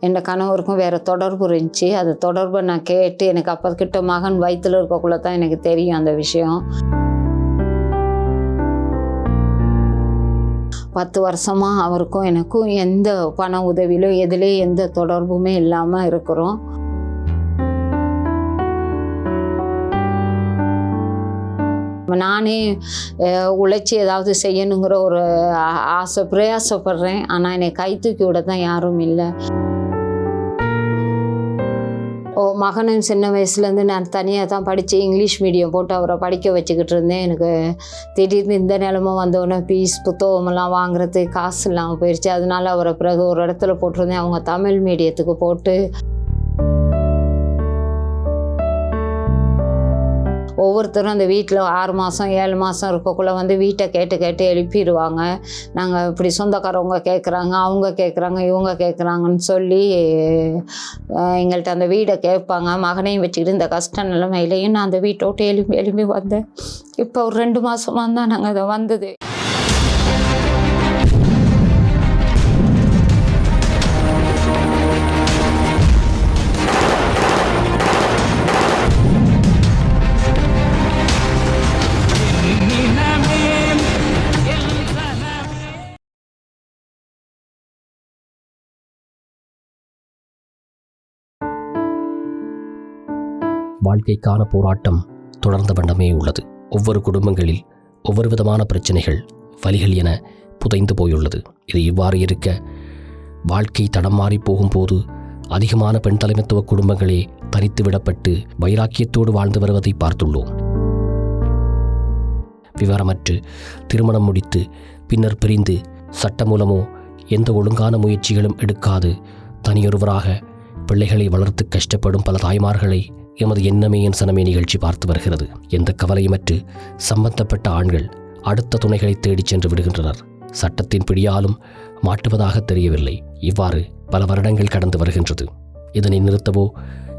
என் கணவருக்கும் வேறு தொடர்பு இருந்துச்சு. அது தொடர்பை நான் கேட்டு எனக்கு அப்போ கிட்ட மகன் வயிற்றில் இருக்கக்குள்ள தான் எனக்கு தெரியும் அந்த விஷயம். பத்து வருஷமாக அவருக்கும் எனக்கும் எந்த பண உதவியிலும் எதுலேயும் எந்த தொடர்புமே இல்லாமல் இருக்கிறோம். நானே உழைச்சி ஏதாவது செய்யணுங்கிற ஒரு ஆ- ஆசை பிரயாசப்படுறேன். ஆனால் என்னை கை தூக்கி விட தான் யாரும் இல்லை. ஓ மகனும் சின்ன வயசுலேருந்து நான் தனியாக தான் படித்து இங்கிலீஷ் மீடியம் போட்டு அவரை படிக்க வச்சுக்கிட்டு இருந்தேன். எனக்கு திடீர்னு இந்த நிலமும் வந்தோடனே பீஸ் புத்தகமெல்லாம் வாங்குறதுக்கு காசு இல்லாமல் போயிடுச்சு அதனால அவரை பிறகு ஒரு இடத்துல போட்டிருந்தேன். அவங்க தமிழ் மீடியத்துக்கு போட்டு ஒவ்வொருத்தரும் அந்த வீட்டில் ஆறு மாதம் ஏழு மாதம் இருக்கக்குள்ளே வந்து வீட்டை கேட்டு கேட்டு எழுப்பிடுவாங்க நாங்கள் இப்படி சொந்தக்காரவங்க கேட்குறாங்க அவங்க கேட்குறாங்க இவங்க கேட்குறாங்கன்னு சொல்லி எங்கள்கிட்ட அந்த வீடை கேட்பாங்க. மகனையும் வச்சுக்கிட்டு இந்த கஷ்ட நிலைமையிலையும் நான் அந்த வீட்டை விட்டு எழும்பி எழும்பி வந்தேன். இப்போ ஒரு ரெண்டு மாதமாக தான் நாங்கள் அதை வந்தது. வாழ்க்கைக்கான போராட்டம் தொடர்ந்த வண்ணமே உள்ளது. ஒவ்வொரு குடும்பங்களில் ஒவ்வொரு விதமான பிரச்சனைகள் வலிகள் என புதைந்து போயுள்ளது. இது இவ்வாறு இருக்க வாழ்க்கை தடம் மாறி போகும்போது அதிகமான பெண் தலைமைத்துவ குடும்பங்களே தனித்து விடப்பட்டு வைராக்கியத்தோடு வாழ்ந்து வருவதை பார்த்துள்ளோம். விவரமற்று திருமணம் முடித்து பின்னர் பிரிந்து சட்டமூலமோ எந்த ஒழுங்கான முயற்சிகளும் எடுக்காது தனியொருவராக பிள்ளைகளை வளர்த்து கஷ்டப்படும் பல தாய்மார்களை எமது எண்ணமே என் சனமே நிகழ்ச்சி பார்த்து வருகிறது. எந்த கவலையுமற்று சம்பந்தப்பட்ட ஆண்கள் அடுத்த துணைகளை தேடிச் சென்று விடுகின்றனர். சட்டத்தின் பிடியாலும் மாட்டுவதாக தெரியவில்லை. இவ்வாறு பல வருடங்கள் கடந்து வருகின்றது. இதனை நிறுத்தவோ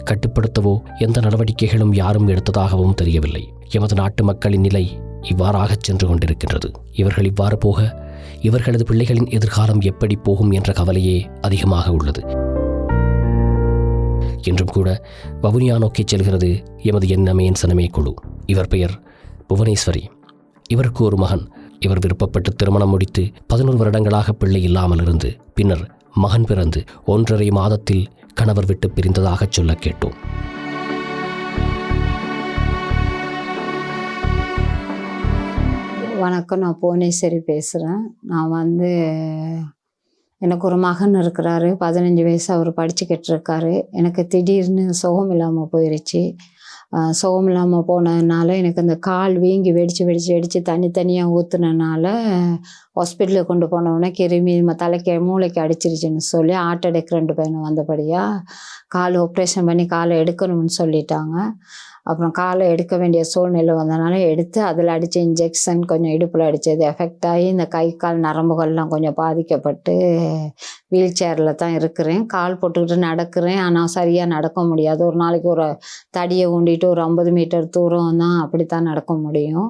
கட்டுப்படுத்தவோ எந்த நடவடிக்கைகளும் யாரும் எடுத்ததாகவும் தெரியவில்லை. எமது நாட்டு மக்களின் நிலை இவ்வாறாகச் சென்று கொண்டிருக்கின்றது. இவர்கள் இவ்வாறு போக இவர்களது பிள்ளைகளின் எதிர்காலம் எப்படி போகும் என்ற கவலையே அதிகமாக உள்ளது. இன்றும் கூட வவுனியா நோக்கிச் செல்கிறது எமது எண்ணமையின் என் சனமே குழு. இவர் பெயர் புவனேஸ்வரி. இவருக்கு ஒரு மகன். இவர் விருப்பப்பட்டு திருமணம் முடித்து பதினோரு வருடங்களாக பிள்ளை இல்லாமல் இருந்து பின்னர் மகன் பிறந்து ஒன்றரை மாதத்தில் கணவர் விட்டு பிரிந்ததாகச் சொல்ல கேட்டோம். வணக்கம் நான் புவனேஸ்வரி பேசுகிறேன் நான் வந்து எனக்கு ஒரு மகன் இருக்கிறாரு. பதினஞ்சு வயசு அவர் படிச்சுக்கிட்டு இருக்காரு. எனக்கு திடீர்னு சுகம் இல்லாமல் போயிருச்சு. சுகம் இல்லாமல் போனதுனால எனக்கு அந்த கால் வீங்கி வெடித்து வெடித்து வெடித்து தனித்தனியாக ஊற்றுனனால ஹாஸ்பிட்டலுக்கு கொண்டு போனவுடனே கிருமி தலைக்கு மூளைக்கு அடிச்சிருச்சுன்னு சொல்லி ஹார்ட் அட்டாக் ரெண்டு பையனும் வந்தபடியாக கால் ஆப்ரேஷன் பண்ணி காலை எடுக்கணும்னு சொல்லிட்டாங்க. அப்புறம் காலை எடுக்க வேண்டிய சூழ்நிலை வந்தனால எடுத்து அதில் அடித்த இன்ஜெக்ஷன் கொஞ்சம் இடுப்பில் அடித்தது எஃபெக்ட் ஆகி இந்த கை கால் நரம்புகள்லாம் கொஞ்சம் பாதிக்கப்பட்டு வீல் சேரில் தான் இருக்கிறேன். கால் போட்டுக்கிட்டு நடக்கிறேன். ஆனால் சரியாக நடக்க முடியாது. ஒரு நாளைக்கு ஒரு தடியை ஊண்டிட்டு ஒரு ஐம்பது மீட்டர் தூரம் தான் அப்படி தான் நடக்க முடியும்.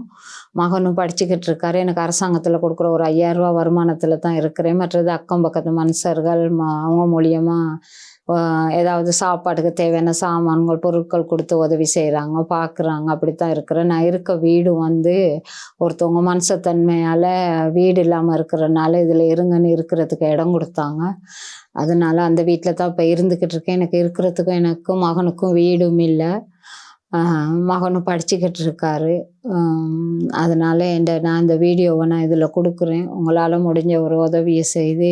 மகனும் படிச்சுக்கிட்டு இருக்காரு. எனக்கு அரசாங்கத்தில் கொடுக்குற ஒரு ஐயாயிரரூபா வருமானத்தில் தான் இருக்கிறேன். மற்றது அக்கம் பக்கத்து மனுஷர்கள் ம- அவங்க மூலியமாக ஏதாவது சாப்பாட்டுக்கு தேவையான சாமான்கள் பொருட்கள் கொடுத்து உதவி செய்கிறாங்க பார்க்குறாங்க அப்படி தான் இருக்கிறேன். நான் இருக்க வீடு வந்து ஒருத்தவங்க மனசத்தன்மையால் வீடு இல்லாமல் இருக்கிறனால இதில் இருங்கன்னு இருக்கிறதுக்கு இடம் கொடுத்தாங்க. அதனால் அந்த வீட்டில் தான் இப்போ இருந்துக்கிட்டு இருக்கேன். எனக்கு இருக்கிறதுக்கும் எனக்கும் மகனுக்கும் வீடும் இல்லை. மகனும் படிச்சுக்கிட்டு இருக்காரு அதனால் அதனால இந்த நான் இந்த வீடியோவை நான் இதில் கொடுக்குறேன். உங்களால் முடிஞ்ச ஒரு உதவியை செய்து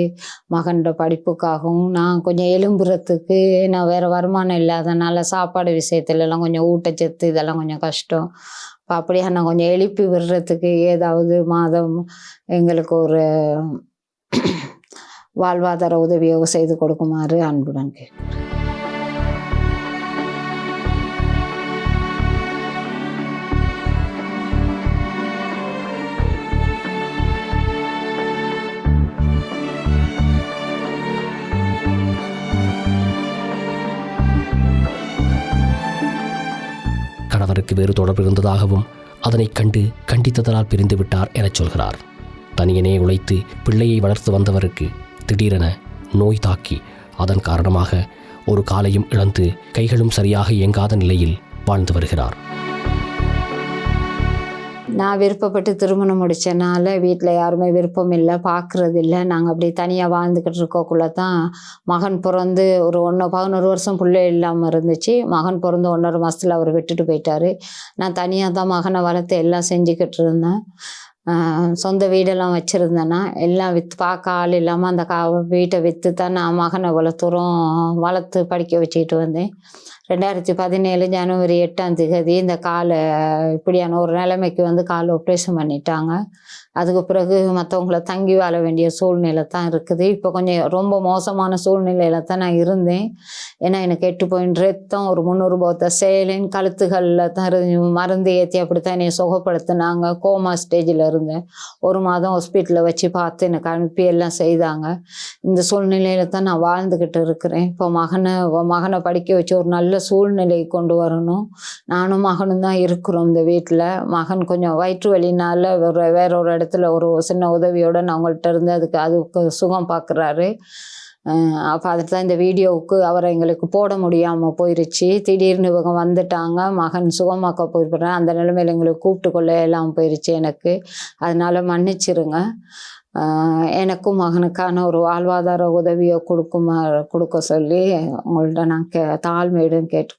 மகனோட படிப்புக்காகவும் நான் கொஞ்சம் எலும்புறத்துக்கு நான் வேறு வருமானம் இல்லாதனால சாப்பாடு விஷயத்துலலாம் கொஞ்சம் ஊட்டச்சத்து இதெல்லாம் கொஞ்சம் கஷ்டம். இப்போ அப்படியே நான் கொஞ்சம் எழுப்பி விடுறதுக்கு ஏதாவது மாதம் எங்களுக்கு ஒரு வாழ்வாதார உதவியை செய்து கொடுக்குமாறு அன்புடன் கேட்கிறேன். அவருக்கு வேறு தொடர்பு இருந்ததாகவும் அதனைக் கண்டு கண்டித்ததனால் பிரிந்துவிட்டார் எனச் சொல்கிறார். தனியனே உழைத்து பிள்ளையை வளர்த்து வந்தவருக்கு திடீரென நோய் தாக்கி அதன் காரணமாக ஒரு காலையும் இழந்து கைகளும் சரியாக இயங்காத நிலையில் வாழ்ந்து வருகிறார். நான் விருப்பப்பட்டு திருமணம் முடித்தனால வீட்டில் யாருமே விருப்பம் இல்லை பார்க்குறது இல்லை. நாங்கள் அப்படி தனியாக வாழ்ந்துக்கிட்டு இருக்கக்குள்ளே தான் மகன் பிறந்து ஒரு ஒன்று பதினோரு வருஷம் பிள்ளை இல்லாமல் இருந்துச்சு. மகன் பிறந்து ஒன்றரை மாதத்தில் அவர் விட்டுட்டு போயிட்டார். நான் தனியாக தான் மகனை வளர்த்து எல்லாம் செஞ்சுக்கிட்டு இருந்தேன். சொந்த வீடெல்லாம் வச்சுருந்தேன்னா எல்லாம் விற்று பார்க்க ஆள் இல்லாமல் அந்த கா வீட்டை விற்று தான் நான் மகனை இவ்வளோ தூரம் வளர்த்து படிக்க வச்சுக்கிட்டு வந்தேன். ரெண்டாயிரத்தி பதினேழு ஜனவரி எட்டாம் தேதி இந்த காலை இப்படியான ஒரு நிலைமைக்கு வந்து கால் ஆப்ரேஷன் பண்ணிட்டாங்க. அதுக்கு பிறகு மற்றவங்கள தங்கி வாழ வேண்டிய சூழ்நிலை தான் இருக்குது. இப்போ கொஞ்சம் ரொம்ப மோசமான சூழ்நிலையில தான் நான் இருந்தேன். ஏன்னா எனக்கு எட்டு பாயிண்ட் ரத்தம் ஒரு முந்நூறு செயலின் சேலின் கழுத்துகளில் தான் இருந்து மருந்து ஏற்றி அப்படி தான் என்னை சுகப்படுத்தினாங்க கோமா ஸ்டேஜில் இருந்தேன். ஒரு மாதம் ஹாஸ்பிட்டலில் வச்சு பார்த்து எனக்கு அனுப்பி எல்லாம் செய்தாங்க. இந்த சூழ்நிலையில தான் நான் வாழ்ந்துக்கிட்டு இருக்கிறேன். இப்போ மகனை மகனை படிக்க வச்சு ஒரு நல்ல சூழ்நிலை கொண்டு வரணும். நானும் மகனும் தான் இருக்கிறோம் இந்த வீட்டில் மகன் கொஞ்சம் வயிற்று வலினால ஒரு வேற ஒரு இடத்துல ஒரு சின்ன உதவியோட நான் அவங்கள்ட்ட இருந்து அதுக்கு அதுக்கு சுகம் பார்க்குறாரு அப்போ அதுக்கு தான் இந்த வீடியோவுக்கு அவரை எங்களுக்கு போட முடியாமல் போயிருச்சு. திடீர்னு இவங்க வந்துட்டாங்க. மகன் சுகமாக்க போயிருப்பேன் அந்த நிலைமையில் எங்களுக்கு கூப்பிட்டு கொள்ள எல்லாம் போயிருச்சு எனக்கு. அதனால மன்னிச்சிருங்க. எனக்கும் மகனுக்கான ஒரு வாழ்வாதார உதவியை கொடுக்குமா கொடுக்க சொல்லி உங்கள்ட்ட நான் கே தாழ்மையிடம் கேட்டு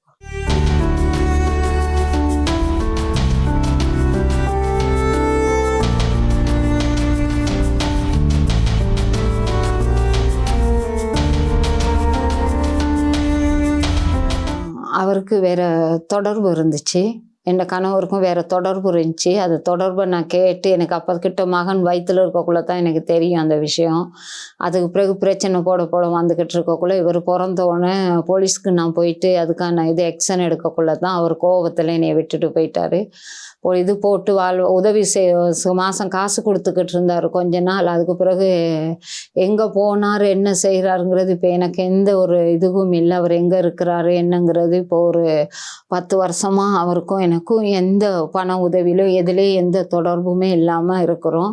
அவருக்கு வேற தொடர்பு இருந்துச்சு. என் கணவருக்கும் வேற தொடர்பு இருந்துச்சு. அது தொடர்பை நான் கேட்டு எனக்கு அப்போ கிட்ட மகன் வயிற்றுல இருக்கக்குள்ள தான் எனக்கு தெரியும் அந்த விஷயம். அதுக்கு பிறகு பிரச்சனை போட போட வந்துக்கிட்டு இருக்கக்குள்ள இவர் பிறந்த உடனே போலீஸ்க்கு நான் போயிட்டு அதுக்கான இது எக்ஷன் எடுக்கக்குள்ள தான் அவர் கோபத்தில் என்னை விட்டுட்டு போயிட்டாரு. இது போட்டு வாழ் உதவி செய் மாதம் காசு கொடுத்துக்கிட்டு இருந்தார் கொஞ்ச நாள். அதுக்கு பிறகு எங்கே போனார் என்ன செய்கிறாருங்கிறது இப்போ எனக்கு எந்த ஒரு இதுவும் இல்லை. அவர் எங்கே இருக்கிறாரு என்னங்கிறது இப்போ ஒரு பத்து வருஷமாக அவருக்கும் எனக்கும் எந்த பண உதவியிலோ எதுலேயும் எந்த தொடர்புமே இல்லாமல் இருக்கிறோம்.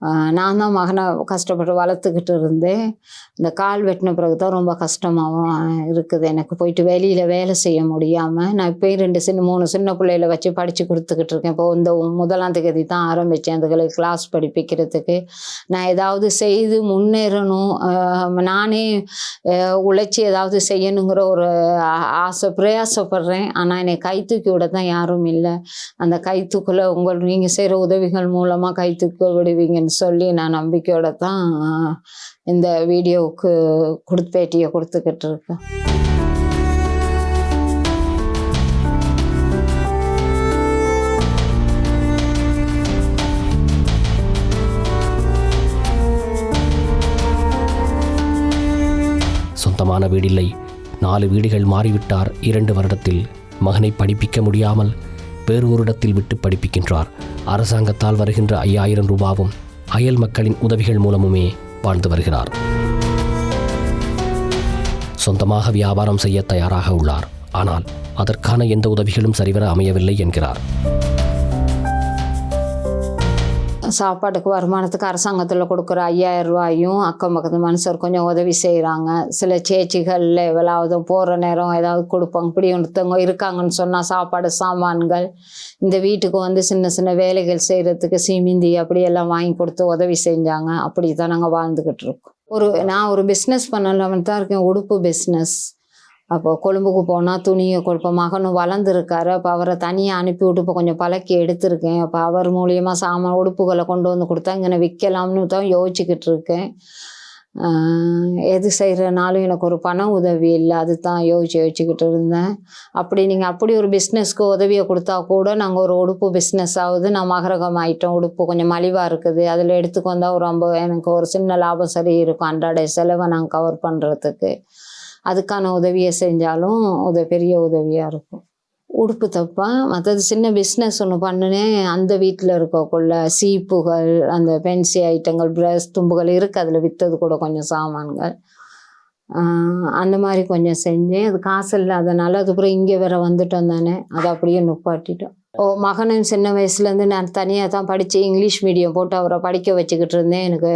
நான் தான் மகனை கஷ்டப்பட்டு வளர்த்துக்கிட்டு இருந்தேன். இந்த கால் வெட்டின பிறகு தான் ரொம்ப கஷ்டமாகவும் இருக்குது. எனக்கு போயிட்டு வெளியில் வேலை செய்ய முடியாமல் நான் இப்போயும் ரெண்டு சின்ன மூணு சின்ன பிள்ளைகள வச்சு படித்து கொடுத்துக்கிட்டு இருக்கேன். இப்போ இந்த முதலாம் தேதி தான் ஆரம்பித்தேன் அதுகளுக்கு கிளாஸ் படிப்பிக்கிறதுக்கு. நான் ஏதாவது செய்து முன்னேறணும் நானே உழைச்சி ஏதாவது செய்யணுங்கிற ஒரு ஆ- ஆசை பிரயாசப்படுறேன். ஆனால் என்னை கை தூக்கி விட தான் யாரும் இல்லை. அந்த கைத்துக்குள்ளே உங்கள் நீங்கள் செய்கிற உதவிகள் மூலமாக கை தூக்கி அப்படின்னு சொல்லி நான் நம்பிக்கையோட தான் இந்த வீடியோவுக்கு கொடுத்து பேட்டியை கொடுத்துக்கிட்டு இருக்கேன். சொந்தமான வீடில்லை. நாலு வீடுகள் மாறிவிட்டார். இரண்டு வருடத்தில் மகனை படிப்பிக்க முடியாமல் வேறு ஒரு இடத்தில் விட்டு படிப்பிக்கின்றார். அரசாங்கத்தால் வருகின்ற ஐயாயிரம் ரூபாவும் அயல் மக்களின் உதவிகள் மூலமுமே வாழ்ந்து வருகிறார். சொந்தமாக வியாபாரம் செய்ய தயாராக உள்ளார். ஆனால் அதற்கான எந்த உதவிகளும் சரிவர அமையவில்லை என்கிறார். சாப்பாட்டுக்கு வருமானத்துக்கு அரசாங்கத்தில் கொடுக்குற ஐயாயிரம் ரூபாயும் அக்கம் பக்கத்து மனுஷர் கொஞ்சம் உதவி செய்கிறாங்க சில சேச்சிகளில் எவ்வளவு போகிற நேரம் ஏதாவது கொடுப்பாங்க. இப்படி ஒருத்தவங்க இருக்காங்கன்னு சொன்னால் சாப்பாடு சாமான்கள் இந்த வீட்டுக்கு வந்து சின்ன சின்ன வேலைகள் செய்கிறதுக்கு சீமிந்தி அப்படி எல்லாம் வாங்கி கொடுத்து உதவி செஞ்சாங்க. அப்படி தான் நாங்கள் வாழ்ந்துக்கிட்டு இருக்கோம். ஒரு நான் ஒரு பிஸ்னஸ் பண்ணலாம்னு தான் இருக்கேன். உடுப்பு பிஸ்னஸ் அப்போ கொழும்புக்கு போனால் துணியை கொடுப்போம் மகனும் வளர்ந்துருக்காரு. அப்போ அவரை தனியாக அனுப்பி விட்டு இப்போ கொஞ்சம் பழக்கி எடுத்திருக்கேன். அப்போ அவர் மூலியமாக சாமான் உடுப்புகளை கொண்டு வந்து கொடுத்தா இங்கே விற்கலாம்னு தான் யோசிச்சுக்கிட்டு இருக்கேன். எது செய்கிறனாலும் எனக்கு ஒரு பண உதவி இல்லை. அது தான் யோசிச்சு யோசிச்சுக்கிட்டு இருந்தேன். அப்படி நீங்கள் அப்படி ஒரு பிஸ்னஸ்க்கு உதவியை கொடுத்தா கூட நாங்கள் ஒரு உடுப்பு பிஸ்னஸ் ஆகுது. நான் மகரகம் ஆகிட்டோம் உடுப்பு கொஞ்சம் மலிவாக இருக்குது. அதில் எடுத்துக்கு வந்தால் ஒரு ரொம்ப எனக்கு ஒரு சின்ன லாபம் சரி இருக்கும். அன்றாட செலவை நாங்கள் கவர் பண்ணுறதுக்கு அதுக்கான உதவியை செஞ்சாலும் உதவி பெரிய உதவியாக இருக்கும். உடுப்பு தைப்பேன் மற்றது சின்ன பிஸ்னஸ் ஒன்று பண்ணினேன் அந்த வீட்டில் இருக்கக்குள்ள சீப்புகள் அந்த பென்சி ஐட்டங்கள் ப்ரஷ் தும்புகள் இருக்குது அதில் விற்றது கூட கொஞ்சம் சாமான்கள். அந்த மாதிரி கொஞ்சம் செஞ்சேன். அது காசு இல்லாதனால அதுக்கப்புறம் இங்கே வேற வந்துட்டோம் தானே. அதை அப்படியே நுப்பாட்டிட்டோம். ஓ மகனும் சின்ன வயசுலேருந்து நான் தனியாக தான் படித்து இங்கிலீஷ் மீடியம் போட்டு அவரை படிக்க வச்சுக்கிட்டு இருந்தேன். எனக்கு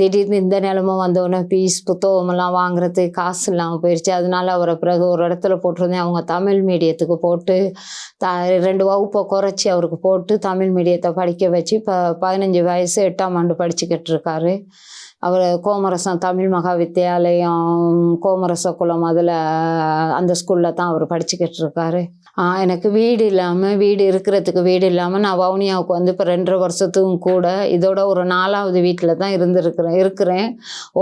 திடீர்னு இந்த நிலமை வந்தோடனே ஃபீஸ் புத்தகமெல்லாம் வாங்குறதுக்கு காசு இல்லாமல் போயிடுச்சு அதனால அவரை பிறகு ஒரு இடத்துல போட்டிருந்தேன். அவங்க தமிழ் மீடியத்துக்கு போட்டு த ரெண்டு வகுப்பை குறைச்சி அவருக்கு போட்டு தமிழ் மீடியத்தை படிக்க வச்சு இப்போ பதினஞ்சு வயசு எட்டாம் ஆண்டு படிச்சுக்கிட்டு இருக்காரு. அவர் கோமரசம் தமிழ் மகா வித்தியாலயம் கோமரச குளம் அதில் அந்த ஸ்கூலில் தான் அவர் படிச்சுக்கிட்டு இருக்காரு. எனக்கு வீடு இல்லாமல் வீடு இருக்கிறதுக்கு வீடு இல்லாமல் நான் வவுனியாவுக்கு வந்து இப்போ ரெண்டரை வருஷத்துக்கும் கூட இதோட ஒரு நாலாவது வீட்டில் தான் இருந்திருக்கிறேன் இருக்கிறேன்.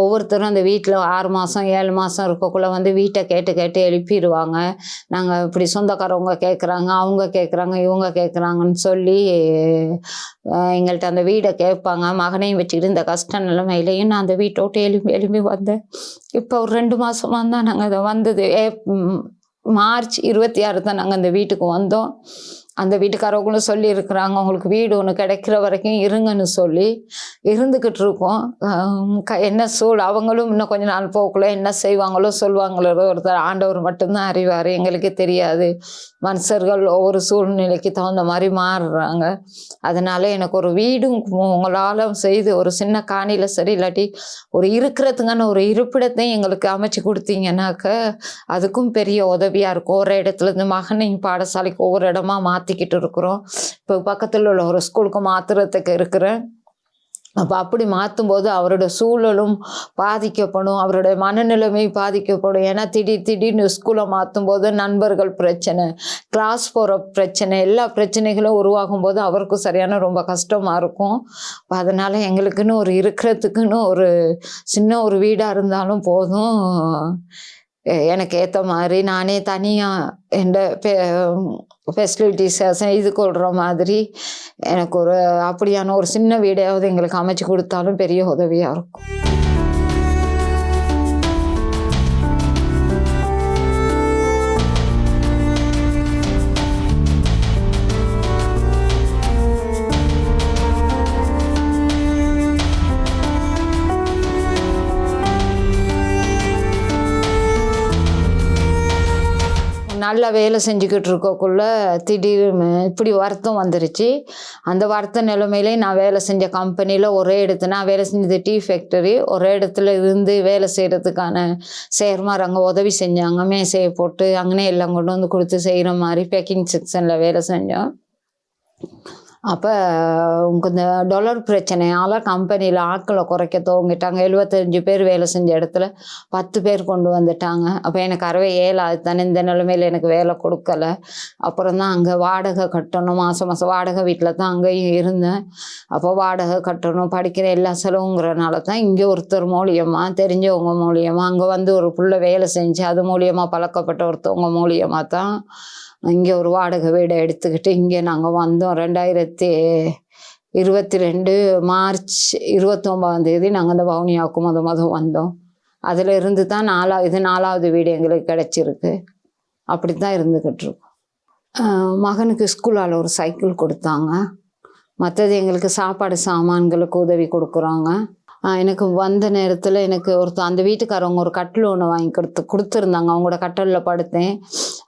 ஒவ்வொருத்தரும் அந்த வீட்டில் ஆறு மாதம் ஏழு மாதம் இருக்கக்குள்ளே வந்து வீட்டை கேட்டு கேட்டு எழுப்பிடுவாங்க. நாங்கள் இப்படி சொந்தக்காரவங்க கேட்குறாங்க அவங்க கேட்குறாங்க இவங்க கேட்குறாங்கன்னு சொல்லி எங்கள்கிட்ட அந்த வீடை கேட்பாங்க. மகனையும் வச்சுக்கிட்டு இந்த கஷ்ட நிலைமையிலையும் நான் அந்த வீட்டை விட்டு எலும்பி வந்தேன். இப்போ ஒரு ரெண்டு மாதமாக தான் நாங்கள் அதை வந்தது. ஏ மார்ச் இருபத்தி ஆறு தான் நாங்கள் அந்த வீட்டுக்கு வந்தோம். அந்த வீட்டுக்காரவங்களும் சொல்லியிருக்கிறாங்க உங்களுக்கு வீடு ஒன்று கிடைக்கிற வரைக்கும் இருங்கன்னு சொல்லி இருந்துக்கிட்டு இருக்கோம். க என்ன சூழ் அவங்களும் இன்னும் கொஞ்சம் நாள் போக்குள்ள என்ன செய்வாங்களோ சொல்லுவாங்களோ ஒருத்தர் ஆண்டவர் மட்டும்தான் அறிவார் எங்களுக்கு தெரியாது. மனுஷர்கள் ஒவ்வொரு சூழ்நிலைக்கு தகுந்த மாதிரி மாறுறாங்க. அதனால எனக்கு ஒரு வீடும் உங்களால் செய்து ஒரு சின்ன காணியில் சரி இல்லாட்டி ஒரு இருக்கிறதுக்கான ஒரு இருப்பிடத்தையும் எங்களுக்கு அமைச்சு கொடுத்தீங்கன்னாக்க அதுக்கும் பெரிய உதவியாக இருக்கும். ஒரு இடத்துல இருந்து மகனையும் பாடசாலைக்கு ஒவ்வொரு இடமா மாற்றிக்கிட்டு இருக்கிறோம். இப்போ பக்கத்தில் உள்ள ஒரு ஸ்கூலுக்கு மாற்றுறதுக்கு இருக்கிறேன் அப்போ அப்படி மாற்றும்போது அவரோட சூழலும் பாதிக்கப்படும். அவருடைய மனநிலைமை பாதிக்கப்படும். ஏன்னா திடீர் திடீர்னு ஸ்கூலை மாற்றும் போது நண்பர்கள் பிரச்சனை கிளாஸ் போகிற பிரச்சனை எல்லா பிரச்சனைகளும் உருவாகும் போது அவருக்கும் சரியான ரொம்ப கஷ்டமாக இருக்கும். இப்போ அதனால் எங்களுக்குன்னு ஒரு இருக்கிறதுக்குன்னு ஒரு சின்ன ஒரு வீடாக இருந்தாலும் போதும். எனக்கு ஏற்ற மாதிரி நானே தனியாக எந்த ஃபெசிலிட்டிஸை இது கொள்கிற மாதிரி எனக்கு ஒரு அப்படியான ஒரு சின்ன வீடையாவது எங்களுக்கு அமைச்சு கொடுத்தாலும் பெரிய உதவியாக இருக்கும். நல்லா வேலை செஞ்சுக்கிட்டு இருக்கக்குள்ள திடீர்னு இப்படி வருத்தம் வந்துருச்சு. அந்த வருத்த நிலைமையிலே நான் வேலை செஞ்ச கம்பெனியில் ஒரே இடத்துல நான் வேலை செஞ்சது டீ ஃபேக்டரி ஒரே இடத்துல இருந்து வேலை செய்கிறதுக்கான சேர்மார் அங்கே உதவி செஞ்சாங்க. மேசையை போட்டு அங்கனே எல்லாம் கொண்டு வந்து கொடுத்து செய்கிற மாதிரி பேக்கிங் செக்ஷனில் வேலை செஞ்சோம். அப்போ இந்த டொலர் பிரச்சனையால் கம்பெனியில் ஆட்களை குறைக்க துவங்கிட்டாங்க. எழுபத்தஞ்சு பேர் வேலை செஞ்ச இடத்துல பத்து பேர் கொண்டு வந்துட்டாங்க. அப்போ எனக்கு அறவே ஏழாது தானே இந்த நிலைமையில் எனக்கு வேலை கொடுக்கல. அப்புறம் தான் அங்கே வாடகை கட்டணும். மாதம் மாதம் வாடகை வீட்டில் தான் அங்கேயும் இருந்தேன். அப்போ வாடகை கட்டணும் படிக்கிற எல்லா செலவுங்கிறனால தான் இங்கே ஒருத்தர் மூலியமாக தெரிஞ்சவங்க மூலியமாக அங்கே வந்து ஒரு புள்ள வேலை செஞ்சு அது மூலியமாக பழக்கப்பட்ட ஒருத்தவங்க மூலியமாக தான் இங்கே ஒரு வாடகை வீடை எடுத்துக்கிட்டு இங்கே நாங்கள் வந்தோம். ரெண்டாயிரத்தி இருபத்தி ரெண்டு மார்ச் இருபத்தொம்பதாம் தேதி நாங்கள் அந்த வவுனியாவுக்கு முத முத வந்தோம். அதில் இருந்து தான் நாலா இது நாலாவது வீடு எங்களுக்கு கிடச்சிருக்கு. அப்படி தான் இருந்துக்கிட்டு இருக்கோம் மகனுக்கு ஸ்கூலால் ஒரு சைக்கிள் கொடுத்தாங்க. மற்றது எங்களுக்கு சாப்பாடு சாமான்களுக்கு உதவி கொடுக்குறாங்க. எனக்கு வந்த நேரத்தில் எனக்கு ஒருத்தர் அந்த வீட்டுக்காரவங்க ஒரு கட்டில் ஒன்று வாங்கி கொடுத்து கொடுத்துருந்தாங்க. அவங்களோட கட்டலில் படுத்தேன்.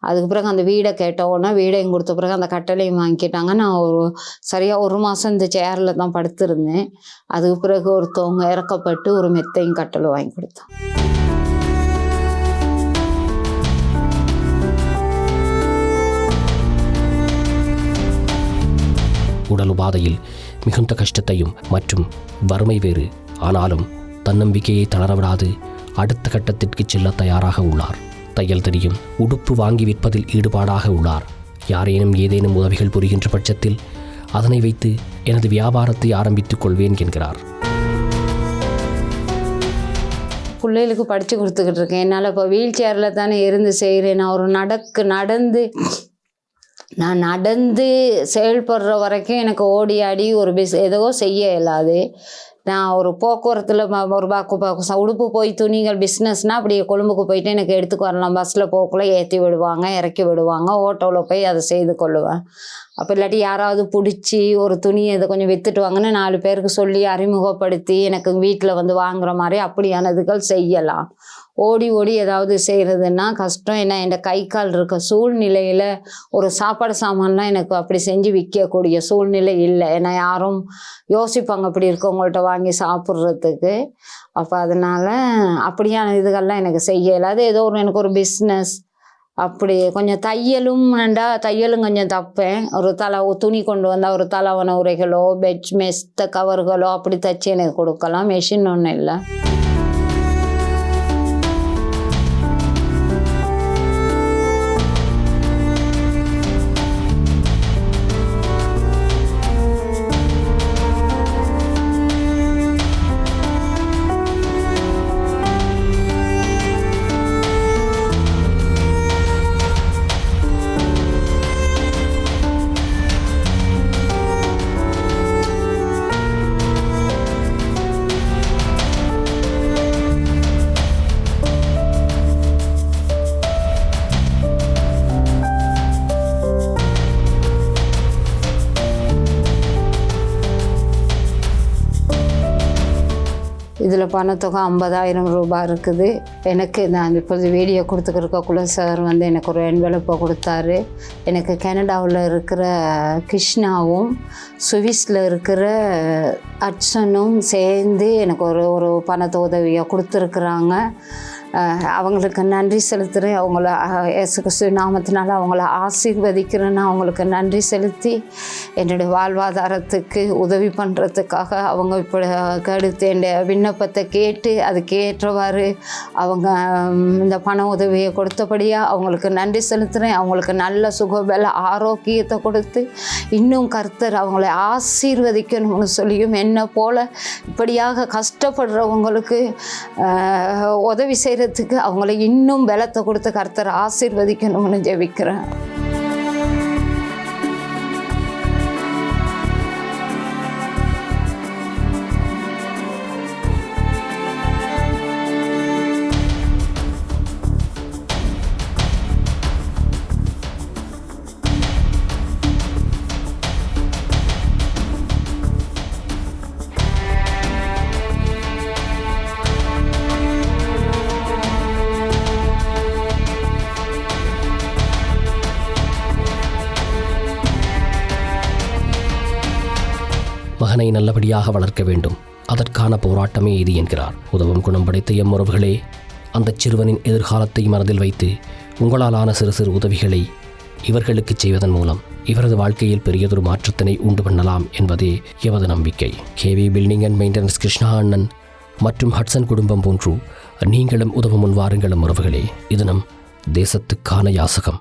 அதுக்கு பிறகு அந்த வீடை கேட்ட வீடையும் கொடுத்த பிறகு அந்த கட்டளையும் வாங்கிக்கிட்டாங்க. நான் ஒரு சரியாக ஒரு மாதம் இந்த சேரில் தான் படுத்திருந்தேன். அதுக்கு பிறகு ஒருத்தவங்க இறக்கப்பட்டு ஒரு மெத்தையும் கட்டளை வாங்கி கொடுத்தான். உடல் உபாதையில் மிகுந்த கஷ்டத்தையும் மற்றும் வறுமை வேறு. ஆனாலும் தன்னம்பிக்கையை தளரவிடாது. அடுத்த கட்டத்திற்கு செல்ல தயாராக உள்ளார். தையல் தெரியும். உடுப்பு வாங்கி விற்பதில் ஈடுபாடாக உள்ளார். யாரேனும் ஏதேனும் உதவிகள் புரிகின்ற பட்சத்தில் அதனை வைத்து எனது வியாபாரத்தை ஆரம்பித்துக் கொள்வேன் என்கிறார். பிள்ளைகளுக்கு படித்து கொடுத்துக்கிட்டு இருக்கேன். என்னால் இப்போ வீல் சேரில் தானே இருந்து செய்கிறேன் நான் ஒரு நடக்கு நடந்து நான் நடந்து செயல்படுற வரைக்கும் எனக்கு ஓடி ஆடி ஒரு பிஸ் ஏதோ செய்ய இயலாது. நான் ஒரு போக்குவரத்தில் ஒரு பாக்கு ச- உடுப்பு போய் துணிகள் பிஸ்னஸ்னால் அப்படியே கொழும்புக்கு போயிட்டு எனக்கு எடுத்துக்கு வரலாம். பஸ்ஸில் போக்குள்ள ஏற்றி விடுவாங்க இறக்கி விடுவாங்க ஓட்டோவில் போய் அதை செய்து கொள்ளுவேன். அப்போ இல்லாட்டி யாராவது பிடிச்சி ஒரு துணியை இதை கொஞ்சம் விற்றுட்டு வாங்கன்னு நாலு பேருக்கு சொல்லி அறிமுகப்படுத்தி எனக்கு வீட்டில் வந்து வாங்குற மாதிரி அப்படியானதுகள் செய்யலாம். ஓடி ஓடி ஏதாவது செய்கிறதுன்னா கஷ்டம். ஏன்னா என் கை கால் இருக்க சூழ்நிலையில் ஒரு சாப்பாடு சாமான்லாம் எனக்கு அப்படி செஞ்சு விற்கக்கூடிய சூழ்நிலை இல்லை. ஏன்னா யாரும் யோசிப்பாங்க அப்படி இருக்கவங்கள்ட்ட வாங்கி சாப்பிட்றதுக்கு. அப்போ அதனால் அப்படியான இதுகள்லாம் எனக்கு செய்ய அது ஏதோ ஒரு எனக்கு ஒரு பிஸ்னஸ் அப்படி கொஞ்சம் தையலும் வேண்டா தையலும் கொஞ்சம் தப்பேன். ஒரு தலை துணி கொண்டு வந்தால் ஒரு தலைவன உரைகளோ பெட் மெஸ்த கவர்களோ அப்படி தைச்சி எனக்கு கொடுக்கலாம். மெஷின் ஒன்றும் இல்லை. இதில் பணத்தொகை ஐம்பதாயிரம் ரூபாய் இருக்குது. எனக்கு நான் இப்போது வீடியோ கொடுத்துக்கிறக்குள்ள சார் வந்து எனக்கு ஒரு என்வெலப்பை கொடுத்தாரு. எனக்கு கனடாவில் இருக்கிற கிருஷ்ணாவும் சுவிஸில் இருக்கிற அட்சனும் சேர்ந்து எனக்கு ஒரு ஒரு பணத்தை உதவியை கொடுத்துருக்குறாங்க. அவங்களுக்கு நன்றி செலுத்துகிறேன் அவங்கள இயேசு கிறிஸ்து நாமத்தினால அவங்கள ஆசீர்வதிக்கிறேன்னு அவங்களுக்கு நன்றி செலுத்தி என்னுடைய வாழ்வாதாரத்துக்கு உதவி பண்ணுறதுக்காக அவங்க இப்போ கடுத்து என்னுடைய விண்ணப்பத்தை கேட்டு அதுக்கு ஏற்றவாறு அவங்க இந்த பண உதவியை கொடுத்தபடியாக அவங்களுக்கு நன்றி செலுத்துகிறேன் அவங்களுக்கு நல்ல சுகபல ஆரோக்கியத்தை கொடுத்து இன்னும் கர்த்தர் அவங்களை ஆசீர்வதிக்கணும்னு சொல்லியும் என்ன போல் இப்படியாக கஷ்டப்படுறவங்களுக்கு உதவி உதவி செய்கிறதுக்கு அவங்கள இன்னும் பலத்தை கொடுத்து கர்த்தர் ஆசீர்வதிக்கணும்னு ஜெபிக்கிறேன். மகனை நல்லபடியாக வளர்க்க வேண்டும். அதற்கான போராட்டமே இது என்கிறார். உதவும் குணம் படைத்த எம் உறவுகளே அந்தச் சிறுவனின் எதிர்காலத்தை மனதில் வைத்து உங்களாலான சிறு சிறு உதவிகளை இவர்களுக்கு செய்வதன் மூலம் இவரது வாழ்க்கையில் பெரியதொரு மாற்றத்தினை உண்டு பண்ணலாம் என்பதே எமது நம்பிக்கை. KV building and maintenance Krishna அண்ணன் மற்றும் ஹட்சன் குடும்பம் போன்று நீங்களும் உதவ முன் வாருங்களும் உறவுகளே. இது நம் தேசத்துக்கான யாசகம்.